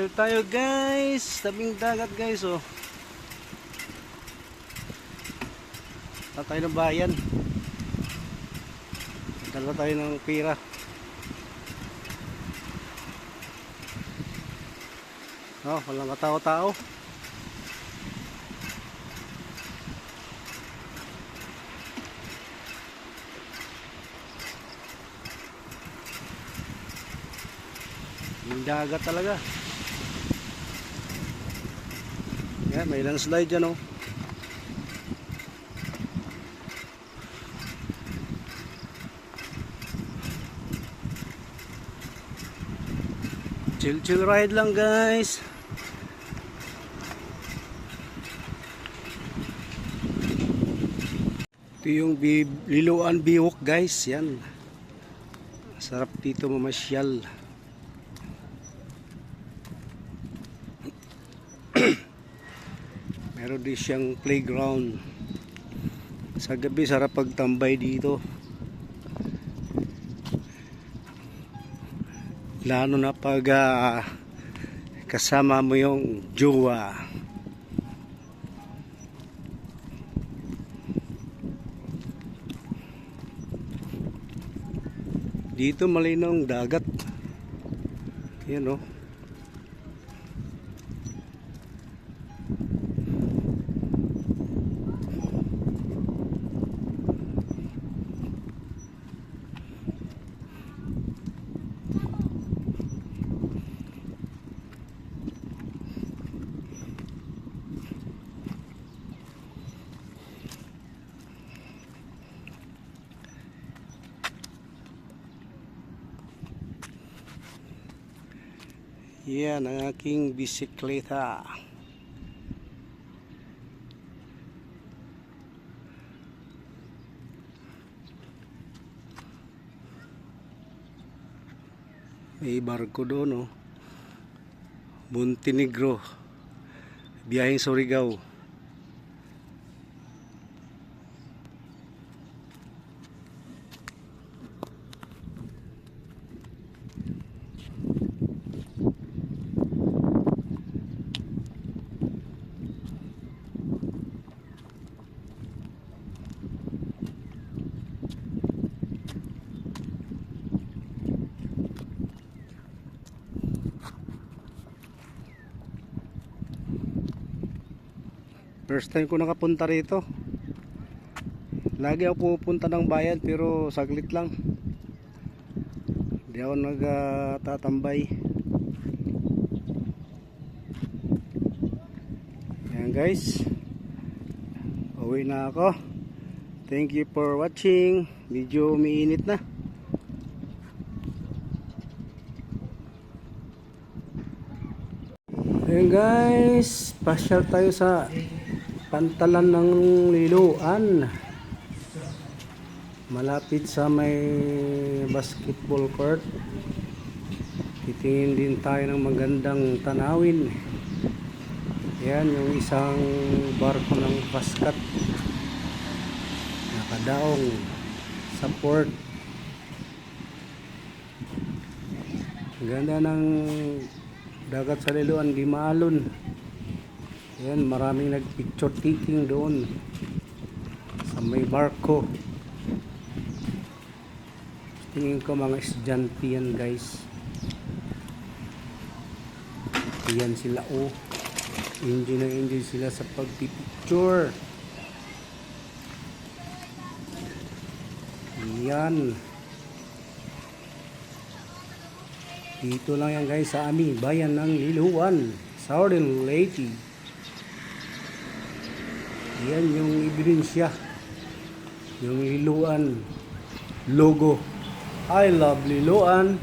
Picture tayo guys. Tabing dagat guys oh. Dala tayo ng bayan. Dala tayo ng pira. Oh, walang katao-tao. Yung dagat talaga. Yan, may ilang slide dyan oh. Chill chill ride lang guys. Ito yung bi Liloan Biwok guys, yan. Sarap dito mamasyal. Din siyang playground. Sa gabi sarap pagtambay dito. Lalo na pag ah, kasama mo yung jowa. Dito malinaw ang dagat. Yan oh. Yan ang aking bisikleta. May barko doon, oh. Montenegro. Biyaheng Surigao. First time ko nakapunta rito. Lagi ako pupunta ng bayan pero saglit lang. Hindi ako nagtatambay. Yan guys. Uwi na ako. Thank you for watching. Medyo umiinit na. Ayan guys, pasyal tayo sa pantalan ng Liluan. Malapit sa may basketball court. Titingin din tayo ng magandang tanawin. Yan yung isang barko ng basket. Nakadaong sa port. Ganda ng dagat sa Liluan, Gimalon. Yan, maraming nag-picture taking doon sa may barko. Tingin ko mga estudyante yan guys. Yan sila oh. Enjoy na enjoy sila sa pagpipicture. Yan. Dito lang yan guys sa aming bayan ng Liluan, Southern Leyte. Yan yung ebidensya. Yung Liluan logo. I love Liluan.